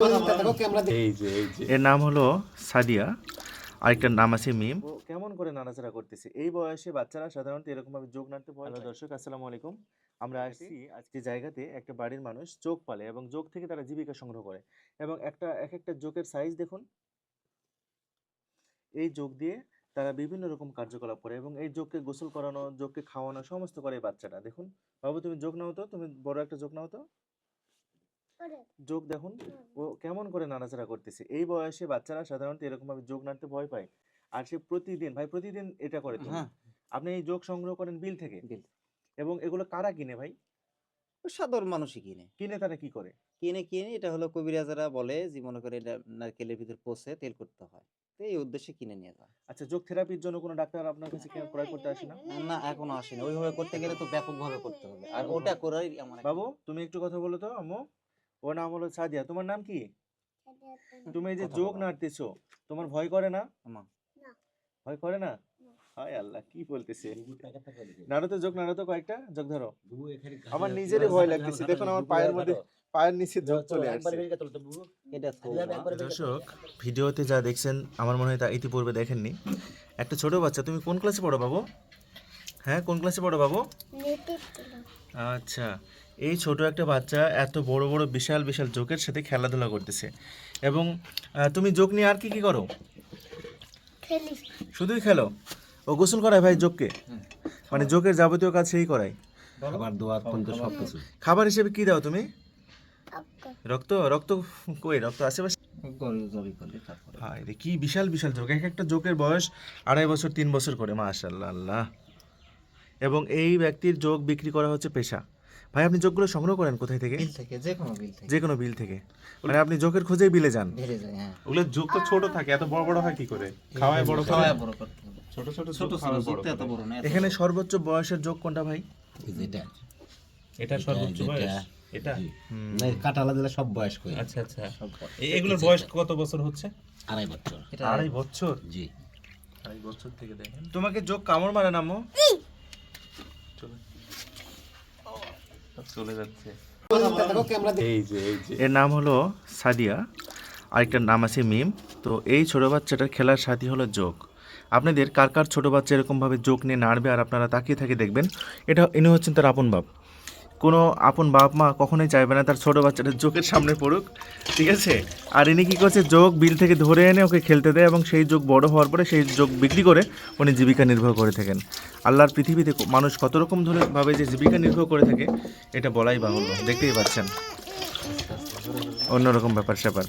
এই যে এই যে। এর নাম হলো সাদিয়া আরেকটার নাম আছে মিম। কেমন করে নাড়াচাড়া করতেছে? এই বয়সে বাচ্চারা সাধারণত এরকম ভাবে যোগ নাড়তে ভয় হ্যালো দর্শক আসসালামু আলাইকুম। আমরা আসছি আজকে জায়গাতে একটা বাড়ির মানুষ যোগ পালে এবং যোগ থেকে তারা জীবিকা সংগ্রহ করে। এবং একটা এক একটা যোগের সাইজ দেখুন। এই যোগ দিয়ে তারা বিভিন্ন রকম কার্যকলাপ করে এবং এই যোগকে গোসল করানো যোগকে খাওয়ানো সমস্ত করে বাচ্চাটা। দেখুন বাবু তুমি যোগ নাও তো তুমি বড় একটা যোগ নাও তো। যোগ দেখুন। ও কেমন করে নাড়াচাড়া করতেছে? এই বয়সে বাচ্চারা সাধারণত এরকম ভাবে যোগ নাড়তে ভয় পায়। আর সে প্রতিদিন ভাই প্রতিদিন এটা করে তো হ্যাঁ। আপনি এই যোগ সংগ্রহ করেন বিল থেকে? বিল। এবং এগুলো কারা কিনে ভাই? সাধারণ মানুষই কিনে। কিনে তারা কি করে? কিনে কিনে এটা হলো কবিরাজারা বলে যে মনে করে এটা নারকেলের ভিতর পচে তেল করতে হয়। তো এই উদ্দেশ্যে কিনে নিয়ে যায়। আচ্ছা যোগ থেরাপির জন্য কোনো ডাক্তার আপনার কাছে কেউ ক্রয় করতে আসে না? না এখনও আসেনি। ওইভাবে করতে গেলে তো ব্যাপকভাবে করতে হবে। আর ওটা করাই আমার বাবু তুমি একটু কথা বলো তো আম্মু। ওর নাম হলো সাদিয়া। তোমার নাম কি? তুমি এই যে যোগ। নাড়তেছো তোমার ভয় করে না? আমা, ভয় করে না? হায় আল্লাহ কি বলতেছে? নাড়ো তো যোগ নাড়ো তো কয়েকটা যোগ ধরো। আমার নিজেরই ভয় লাগতেছে। দেখুন আমার পায়ের মধ্যে পায়ের নিচে যোগ চলে আসছে। দর্শক ভিডিওতে যা দেখছেন আমার মনে হয় তা ইতিপূর্বে দেখেননি। একটা ছোট বাচ্চা তুমি কোন ক্লাসে পড়ো বাবু? হ্যাঁ কোন ক্লাসে পড়ো বাবু? আচ্ছা এই ছোট একটা বাচ্চা এত বড় বড় বিশাল বিশাল জোকের সাথে খেলাধুলা করতেছে। এবং তুমি যোগ নিয়ে আর কি কি করো? খেলি। শুধুই খেলো? ও গোসল করায় ভাই যোগকে মানে জোকের যাবতীয় কাজ সেই করায়? খাবার দোয়ার পর্যন্ত সব কিছু। খাবার হিসেবে কি দাও তুমি? রক্ত। রক্ত? কই? রক্ত আশেপাশে? হায় কি বিশাল বিশাল যোগ এক একটা জোকের বয়স আড়াই বছর তিন বছর করে মাশাল্লাহ আল্লাহ এবং এই ব্যক্তির যোগ বিক্রি করা হচ্ছে পেশা। ভাই আপনি যোগগুলো সংগ্রহ করেন কোথায় থেকে? বিল থেকে যে কোনো বিল থেকে। যে কোনো বিল থেকে। মানে আপনি যোগের খোঁজেই বিলে যান। যায় হ্যাঁ। ওগুলো যোগ তো ছোট থাকে এত বড় বড় হয় কি করে? খাওয়ায় বড় খাওয়ায় বড় করতে ছোট ছোট ছোট ছোট খাওয়ায় বড় এত বড় না এখানে সর্বোচ্চ বয়সের যোগ কোনটা ভাই? এটা সর্বোচ্চ বয়স? এটা? কাটালা দিলে সব বয়স করে আচ্ছা আচ্ছা। সব বড়। এ- এগুলোর বয়স কত বছর হচ্ছে? আড়াই বছর। আড়াই বছর? জি। আড়াই বছর থেকে দেখেন। তোমাকে যোগ কামড় মারে না আম্মু? চলে। চলে যাচ্ছে। এই এই যে এই যে। এর নাম হলো সাদিয়া আরেকটার নাম আছে মিম। তো এই ছোট বাচ্চাটার খেলার সাথী হলো যোগ আপনাদের কার কার ছোট বাচ্চা এরকমভাবে যোগ নিয়ে নাড়বে আর আপনারা তাকিয়ে থাকে দেখবেন এটা ইনি হচ্ছেন তার আপন বাপ। কোনো আপন বাপ মা কখনোই চাইবে না তার ছোটো বাচ্চাটা যোগের সামনে পড়ুক, ঠিক আছে? আর ইনি কী করছে, যোগ বিল থেকে ধরে এনে ওকে খেলতে দেয় এবং সেই যোগ বড় হওয়ার পরে সেই যোগ বিক্রি করে উনি জীবিকা নির্ভর করে থাকেন। আল্লাহর পৃথিবীতে মানুষ কত রকম ভাবে যে জীবিকা নির্ভর করে থাকে, এটা বলাই বাহুল্য। দেখতেই পাচ্ছেন। অন্যরকম ব্যাপার স্যাপার